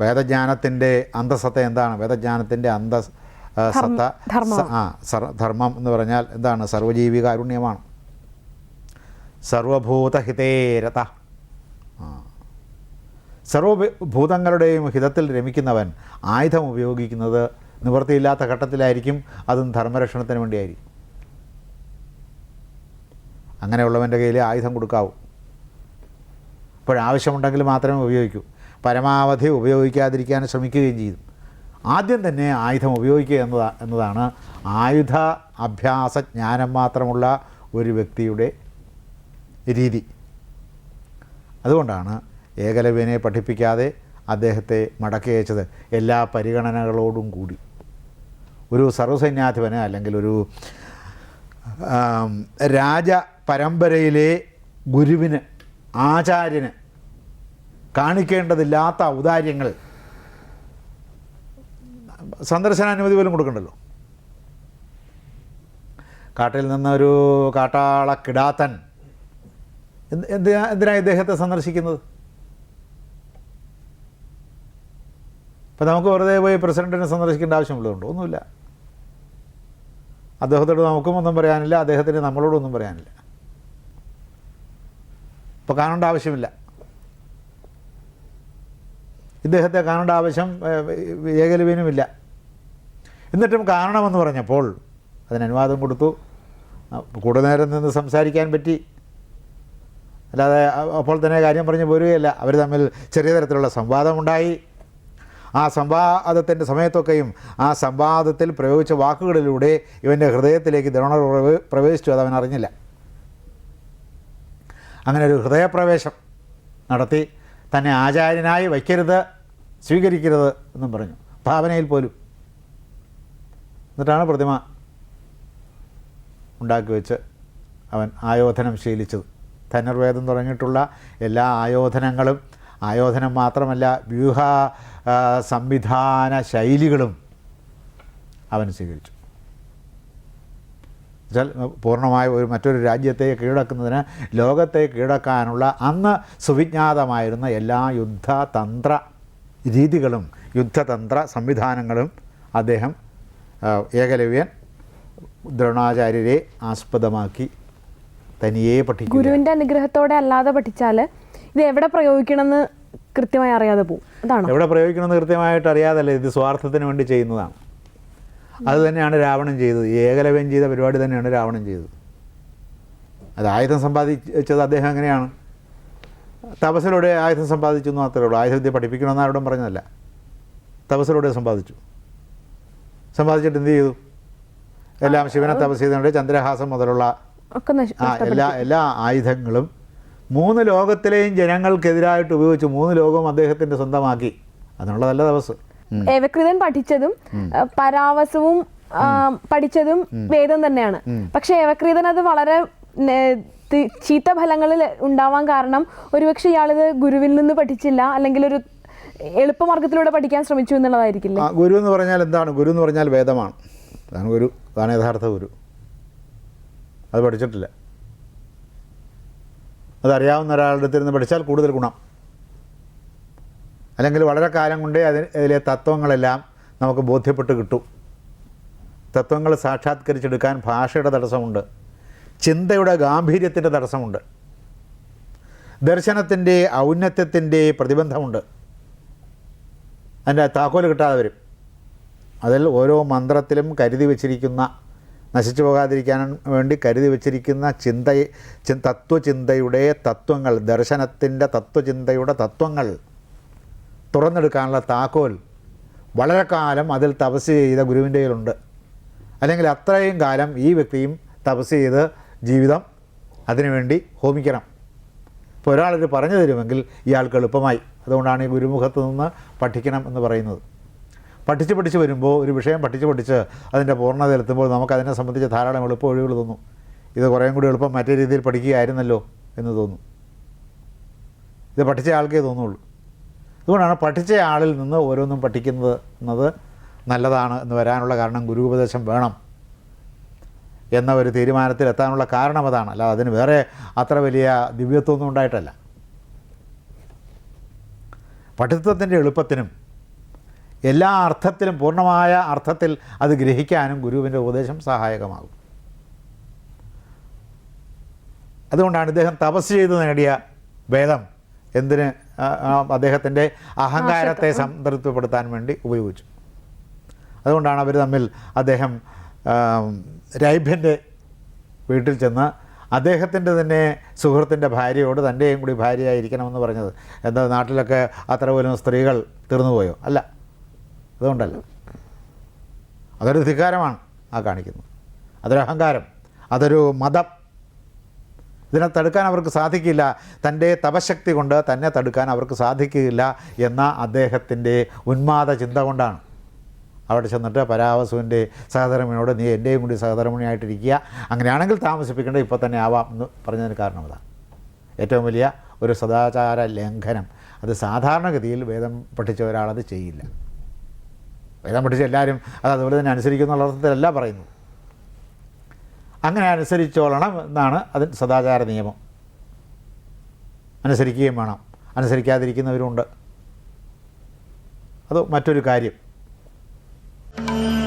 വേദജ്ഞാനത്തിന്റെ അന്തസത്ത എന്താണ്? വേദജ്ഞാനത്തിന്റെ അന്ത സത്ത ധർമ്മം. ആ ധർമ്മം എന്ന് പറഞ്ഞാൽ എന്താണ്? സർവജീവി കാരുണ്യമാണ് സർവഭൂതഹിതേരത ആ. സർവഭൂതങ്ങളുടെയും ഹിതത്തിൽ രമിക്കുന്നവൻ ആയുധം ഉപയോഗിക്കുന്നത് നിവൃത്തിയില്ലാത്ത ഘട്ടത്തിലായിരിക്കും അതും ധർമ്മരക്ഷണത്തിന് വേണ്ടിയായിരിക്കും. അങ്ങനെയുള്ളവന്റെ കയ്യിൽ ആയുധം കൊടുക്കാവൂ. അപ്പോഴാവശ്യമുണ്ടെങ്കിൽ മാത്രമേ ഉപയോഗിക്കൂ. പരമാവധി ഉപയോഗിക്കാതിരിക്കാൻ ശ്രമിക്കുകയും ചെയ്തു. ആദ്യം തന്നെ ആയുധം ഉപയോഗിക്കുക എന്നതാ എന്നതാണ് ആയുധ അഭ്യാസ ജ്ഞാനം മാത്രമുള്ള ഒരു വ്യക്തിയുടെ രീതി. അതുകൊണ്ടാണ് ഏകലവ്യനെ പഠിപ്പിക്കാതെ അദ്ദേഹത്തെ മടക്കി അയച്ചത് എല്ലാ പരിഗണനകളോടും കൂടി. ഒരു സർവസൈന്യാധിപന് അല്ലെങ്കിൽ ഒരു രാജ പരമ്പരയിലെ ഗുരുവിന് ആചാര്യന് കാണിക്കേണ്ടതില്ലാത്ത ഔദാര്യങ്ങൾ. സന്ദർശനാനുമതി പോലും കൊടുക്കണ്ടല്ലോ. കാട്ടിൽ നിന്നൊരു കാട്ടാള കിടാത്തൻ. എന്ത് എന്തിനാ എന്തിനാണ് ഇദ്ദേഹത്തെ സന്ദർശിക്കുന്നത്? ഇപ്പം നമുക്ക് വെറുതെ പോയി പ്രസിഡന്റിനെ സന്ദർശിക്കേണ്ട ആവശ്യമുള്ളതുണ്ടോ ഒന്നുമില്ല. അദ്ദേഹത്തോട് നമുക്കും ഒന്നും പറയാനില്ല അദ്ദേഹത്തിന് നമ്മളോടൊന്നും പറയാനില്ല. ഇപ്പോൾ കാണേണ്ട ആവശ്യമില്ല. ഇദ്ദേഹത്തെ കാണേണ്ട ആവശ്യം ഏകലവീനുമില്ല എന്നിട്ടും കാണണമെന്ന് പറഞ്ഞപ്പോൾ അതിന് അനുവാദം കൊടുത്തു. കൂടെ നേരം നിന്ന് സംസാരിക്കാൻ പറ്റി. അല്ലാതെ അപ്പോൾ തന്നെ കാര്യം പറഞ്ഞ് പോരുകയല്ല. അവർ തമ്മിൽ ചെറിയ തരത്തിലുള്ള സംവാദമുണ്ടായി. ആ സംവാദത്തിന്റെ സമയത്തൊക്കെയും ആ സംവാദത്തിൽ പ്രയോഗിച്ച വാക്കുകളിലൂടെ ഇവന്റെ ഹൃദയത്തിലേക്ക് ദ്രോണർ പ്രവേശിച്ചു. അത് അവൻ അറിഞ്ഞില്ല. അങ്ങനെ ഒരു ഹൃദയപ്രവേശം നടത്തി. തന്നെ ആചാര്യനായി വയ്ക്കരുത്. സ്വീകരിക്കരുത് എന്നും പറഞ്ഞു. ഭാവനയിൽ പോലും. എന്നിട്ടാണ് പ്രതിമ ഉണ്ടാക്കി വെച്ച് അവൻ ആയോധനം ശീലിച്ചത്. ധനുർവേദം തുടങ്ങിയിട്ടുള്ള എല്ലാ ആയോധനങ്ങളും ആയോധനം മാത്രമല്ല വ്യൂഹ സംവിധാന ശൈലികളും അവൻ സ്വീകരിച്ചു. വെച്ചാൽ പൂർണമായ ഒരു മറ്റൊരു രാജ്യത്തെ കീഴടക്കുന്നതിന് ലോകത്തെ കീഴടക്കാനുള്ള അന്ന് സുവിജ്ഞാതമായിരുന്ന എല്ലാ യുദ്ധതന്ത്ര രീതികളും യുദ്ധതന്ത്ര സംവിധാനങ്ങളും അദ്ദേഹം ഏകലവ്യൻ ദ്രോണാചാര്യരെ ആസ്പദമാക്കി തനിയെ പഠിക്കും ഗുരുവിന്റെ അനുഗ്രഹത്തോടെ അല്ലാതെ പഠിച്ചാൽ ഇത് എവിടെ പ്രയോഗിക്കണമെന്ന് കൃത്യമായി അറിയാതെ പോകും. അതാണ്? എവിടെ പ്രയോഗിക്കണമെന്ന് കൃത്യമായിട്ട് അറിയാതല്ല ഇത് സ്വാർത്ഥത്തിന് വേണ്ടി ചെയ്യുന്നതാണ്. അത് തന്നെയാണ് രാവണൻ ചെയ്തത്. ഏകലവ്യം ചെയ്ത പരിപാടി തന്നെയാണ് രാവണൻ ചെയ്തത്. അത് ആയുധം സമ്പാദിച്ചത് അദ്ദേഹം എങ്ങനെയാണ്? തപസ്സിലൂടെ ആയുധം സമ്പാദിച്ചു എന്ന് മാത്രമേ ഉള്ളൂ. ആയുധവിദ്യ പഠിപ്പിക്കണമെന്ന് ആരോടും പറഞ്ഞതല്ല. തപസ്സിലൂടെ സമ്പാദിച്ചു. സമ്പാദിച്ചിട്ട് എന്ത് ചെയ്തു? എല്ലാം ശിവനെ തപസ് ചെയ്തുകൊണ്ട് ചന്ദ്രഹാസം മുതലുള്ള ആ എല്ലാ എല്ലാ ആയുധങ്ങളും മൂന്ന് ലോകത്തിലെയും ജനങ്ങൾക്കെതിരായിട്ട് ഉപയോഗിച്ച് മൂന്ന് ലോകവും അദ്ദേഹത്തിന്റെ സ്വന്തമാക്കി. അതിനുള്ളതല്ല തപസ്. ഏവകൃതൻ പഠിച്ചതും പരാവസവും പഠിച്ചതും വേദം തന്നെയാണ്. പക്ഷെ ഏവകൃതൻ അത് വളരെ ചീത്ത ഫലങ്ങളിൽ ഉണ്ടാവാൻ കാരണം ഒരുപക്ഷെ ഇയാളിത് ഗുരുവിൽ നിന്ന് പഠിച്ചില്ല അല്ലെങ്കിൽ ഒരു എളുപ്പമാർഗത്തിലൂടെ പഠിക്കാൻ ശ്രമിച്ചു എന്നുള്ളതായിരിക്കില്ല? ഗുരു എന്ന് പറഞ്ഞാൽ എന്താണ്? ഗുരു എന്ന് പറഞ്ഞാൽ വേദമാണ്. അതാണ് ഗുരു അതാണ് യഥാർത്ഥ ഗുരു. അത് പഠിച്ചിട്ടില്ല. അതറിയാവുന്ന ഒരാളുടെ അടുത്ത് നിന്ന് പഠിച്ചാൽ കൂടുതൽ ഗുണം. അല്ലെങ്കിൽ വളരെ കാലം കൊണ്ടേ അതിന് അതിലെ തത്വങ്ങളെല്ലാം നമുക്ക് ബോധ്യപ്പെട്ട് കിട്ടും. തത്വങ്ങൾ സാക്ഷാത്കരിച്ചെടുക്കാൻ ഭാഷയുടെ തടസ്സമുണ്ട്. ചിന്തയുടെ ഗാംഭീര്യത്തിന്റെ തടസ്സമുണ്ട്. ദർശനത്തിന്റെ ഔന്നത്യത്തിന്റെ പ്രതിബന്ധമുണ്ട്. അതിന്റെ താക്കോൽ കിട്ടാതെ വരും. അതിൽ ഓരോ മന്ത്രത്തിലും കരുതി വച്ചിരിക്കുന്ന നശിച്ചു പോകാതിരിക്കാൻ വേണ്ടി കരുതി വച്ചിരിക്കുന്ന ചിന്ത തത്വചിന്തയുടെ തത്വങ്ങൾ ദർശനത്തിന്റെ തത്വചിന്തയുടെ തത്വങ്ങൾ തുറന്നെടുക്കാനുള്ള താക്കോൽ വളരെ കാലം അതിൽ തപസ് ചെയ്ത ഗുരുവിന്റെ കയ്യിലുണ്ട്. അല്ലെങ്കിൽ അത്രയും കാലം ഈ വ്യക്തിയും തപസ് ചെയ്ത് ജീവിതം അതിനുവേണ്ടി ഹോമിക്കണം. ഇപ്പോൾ ഒരാളൊരു പറഞ്ഞു തരുമെങ്കിൽ ഇയാൾക്ക് എളുപ്പമായി. അതുകൊണ്ടാണ് ഈ ഗുരുമുഖത്ത് നിന്ന് പഠിക്കണം എന്ന് പറയുന്നത്. പഠിച്ച് പഠിച്ച് വരുമ്പോൾ ഒരു വിഷയം പഠിച്ച് പഠിച്ച് അതിന്റെ പൂർണതയിലെത്തുമ്പോൾ നമുക്കതിനെ സംബന്ധിച്ച് ധാരാളം എളുപ്പ ഒഴിവുകൾ തോന്നും. ഇത് കുറേയും കൂടി എളുപ്പം മറ്റേ രീതിയിൽ പഠിക്കുകയായിരുന്നല്ലോ എന്ന് തോന്നും. ഇത് പഠിച്ച ആൾക്കേ തോന്നുള്ളൂ. അതുകൊണ്ടാണ് പഠിച്ച ആളിൽ നിന്ന് ഓരോന്നും പഠിക്കുന്നത് എന്നത് നല്ലതാണ് എന്ന് വരാനുള്ള കാരണം ഗുരു ഉപദേശം വേണം. എന്ന ഒരു തീരുമാനത്തിൽ എത്താനുള്ള കാരണം അതാണ്. അല്ല അതിന് വേറെ അത്ര വലിയ ദിവ്യത്വമൊന്നും ഉണ്ടായിട്ടല്ല. പഠിത്തത്തിന്റെ എളുപ്പത്തിനും എല്ലാ അർത്ഥത്തിലും പൂർണമായ അർത്ഥത്തിൽ അത് ഗ്രഹിക്കാനും ഗുരുവിന്റെ ഉപദേശം സഹായകമാകും. അതുകൊണ്ടാണ് ഇദ്ദേഹം തപസ് ചെയ്ത് നേടിയ ഭേദം എന്തിന് അദ്ദേഹത്തിന്റെ അഹങ്കാരത്തെ സംതൃപ്തിപ്പെടുത്താൻ വേണ്ടി ഉപയോഗിച്ചു. അതുകൊണ്ടാണ് അവർ തമ്മിൽ അദ്ദേഹം രൈഭ്യന്റെ വീട്ടിൽ ചെന്ന് അദ്ദേഹത്തിന്റെ തന്നെ സുഹൃത്തിന്റെ ഭാര്യയോട് തന്റെയും കൂടി ഭാര്യയായിരിക്കണമെന്ന് പറഞ്ഞത്. എന്താ നാട്ടിലൊക്കെ അത്ര പോലും സ്ത്രീകൾ തീർന്നുപോയോ അല്ല. അതുകൊണ്ടല്ല. അതൊരു ധിക്കാരമാണ് ആ കാണിക്കുന്നത്. അതൊരു അഹങ്കാരം. അതൊരു മതം. ഇതിനെ തടുക്കാൻ അവർക്ക് സാധിക്കില്ല. തന്റെ തപശക്തി കൊണ്ട് തന്നെ തടുക്കാൻ അവർക്ക് സാധിക്കില്ല എന്ന അദ്ദേഹത്തിന്റെ ഉന്മാദ ചിന്ത കൊണ്ടാണ്. അവിടെ ചെന്നിട്ട് പരാവസുവിന്റെ സഹധർമ്മിണിയോട് നീ എന്റെയും കൂടി സഹധർമ്മിണിയായിട്ടിരിക്കുക. അങ്ങനെയാണെങ്കിൽ താമസിപ്പിക്കേണ്ടത് ഇപ്പോൾ തന്നെ ആവാം എന്ന് പറഞ്ഞതിന് കാരണം അതാണ് ഏറ്റവും വലിയ ഒരു സദാചാര ലംഘനം. അത് സാധാരണഗതിയിൽ വേദം പഠിച്ച ഒരാളത് ചെയ്യില്ല. വേദം പഠിച്ച എല്ലാവരും അത് അതുപോലെ തന്നെ അനുസരിക്കുന്നുള്ള അർത്ഥത്തിലല്ല പറയുന്നു അങ്ങനെ അനുസരിച്ചോളണം എന്നാണ് അതിന് സദാചാര നിയമം. അനുസരിക്കുകയും വേണം. അനുസരിക്കാതിരിക്കുന്നവരുണ്ട്. അത് മറ്റൊരു കാര്യം. Thank.